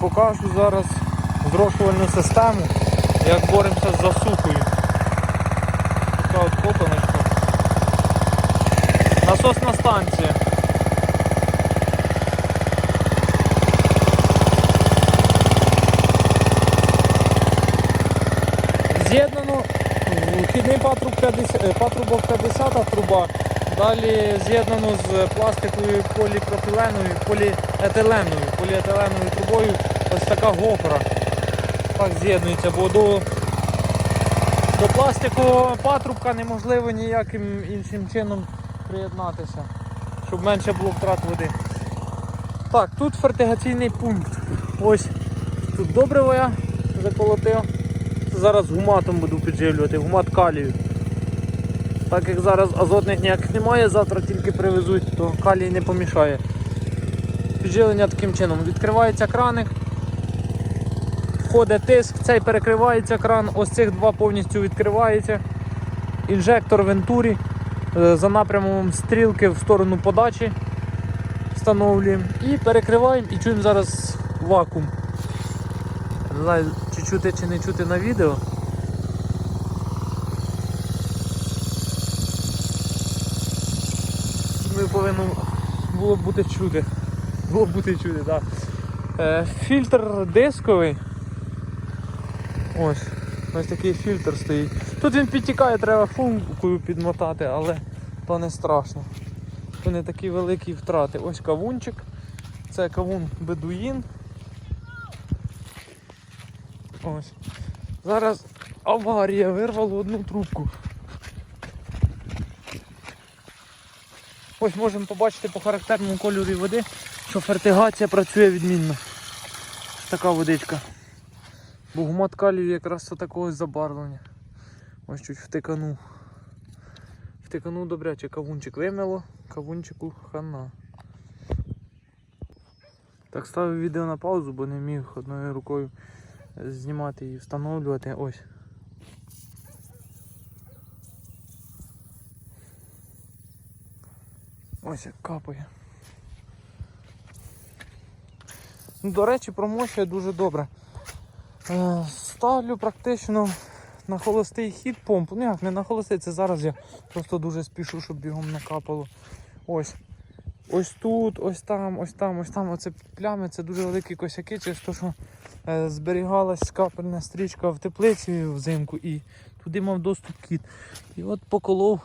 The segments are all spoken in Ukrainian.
покажу зараз зрошувальну систему, як боремося з засухою. Така от копаночка. Насосна станція. З'єднано вхідний патруб 50, е, патрубок 50 труба. Далі з'єднано з пластиковою поліпропіленою, поліетиленою, поліетиленою трубою ось така гофра. Так з'єднується, бо до, до пластикового патрубка неможливо ніяким іншим чином приєднатися, щоб менше було втрат води. Так, тут фертигаційний пункт. Ось тут добриво я заколотив. Зараз гуматом буду підживлювати, гумат калію. Так як зараз азотних ніяких немає, завтра тільки привезуть, то калій не помішає. Підживлення таким чином. Відкривається краник, входить тиск, цей перекривається кран, ось цих два повністю відкривається. Інжектор вентурі е, за напрямом стрілки в сторону подачі встановлюємо і перекриваємо і чуємо зараз вакуум. Не знаю, чи чути чи не чути на відео. Ми повинно було б бути чути. Було б бути чути, так. Е, фільтр дисковий. Ось. Ось такий фільтр стоїть. Тут він підтікає, треба функою підмотати, але то не страшно. То не такі великі втрати. Ось кавунчик. Це кавун бедуїн. Ось. Зараз аварія вирвало одну трубку. Ось можемо побачити по характерному кольорі води, що фертигація працює відмінно. Така водичка. Бо гумат калію якраз такого забарвлення. Ось чуть втиканув. Втиканув добряче, кавунчик вимило, кавунчику хана. Так ставив відео на паузу, бо не міг одною рукою знімати і встановлювати. Ось. Ось як капає. До речі, промощує дуже добре. Е, Ставлю практично на холостий хід помпу. Ну як, не на холостий, це зараз я просто дуже спішу, щоб бігом накапало. Ось. Ось тут, ось там, ось там, ось там. Оце плями, це дуже великі косяки, через те, що е, зберігалась капельна стрічка в теплиці взимку і туди мав доступ кіт. І от поколов,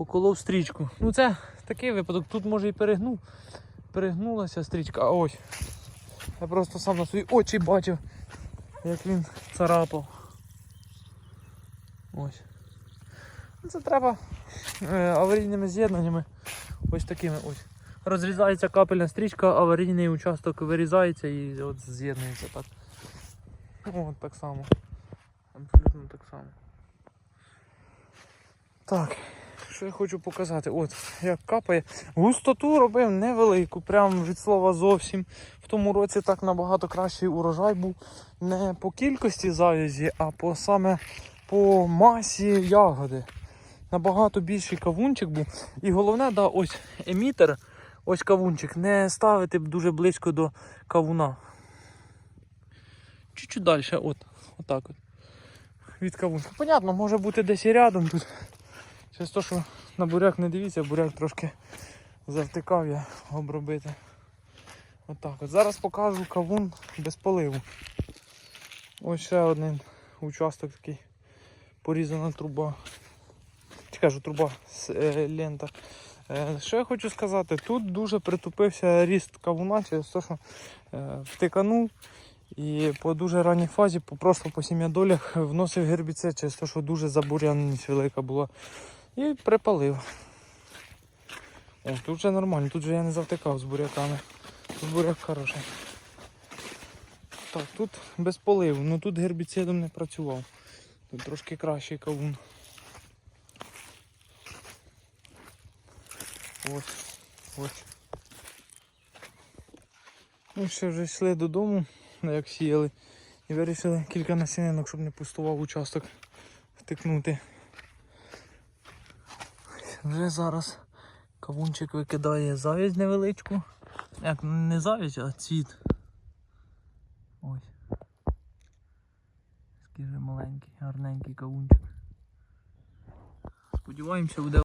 поколов стрічку. Ну це такий випадок, тут може і перегнув. Перегнулася стрічка, а ось. Я просто сам на свої очі бачив, як він царапав. Ось. Ну, Це треба е, аварійними з'єднаннями. Ось такими ось. Розрізається капельна стрічка, аварійний участок вирізається і от з'єднується так. От так само. Абсолютно так само. Так, що я хочу показати? От, як капає. Густоту робив невелику, прям від слова зовсім. В тому році так набагато кращий урожай був не по кількості завязі, а по саме по масі ягоди. Набагато більший кавунчик був. І головне, да, ось емітер, ось кавунчик, не ставити дуже близько до кавуна. Чуть-чуть далі, от, отак от. Від кавунчика. Понятно, може бути десь і рядом тут. Через те, що на буряк не дивіться, буряк трошки завтикав я обробити. Отак от. Зараз покажу кавун без поливу. Ось ще один участок такий. Порізана труба. Чи кажу труба с- е, лента. Е, Що я хочу сказати, тут дуже притупився ріст кавуна через те, що е, втиканув і по дуже ранній фазі, по- просто по сім'ядолях вносив гербіцид через те, що дуже забуряність велика була. І припалив. О, тут вже нормально, тут же я не завтикав з буряками. Тут буряк хороший. Так, тут без поливу, ну тут гербіцидом не працював. Тут трошки кращий кавун. Ось, ось. Ну, ще вже йшли додому, як сіяли, і вирішили кілька насінинок, щоб не пустував участок втикнути. Вже зараз кавунчик викидає завість невеличку. Як не завість, а цвіт. Ось. Такий же маленький, гарненький кавунчик. Сподіваємося, буде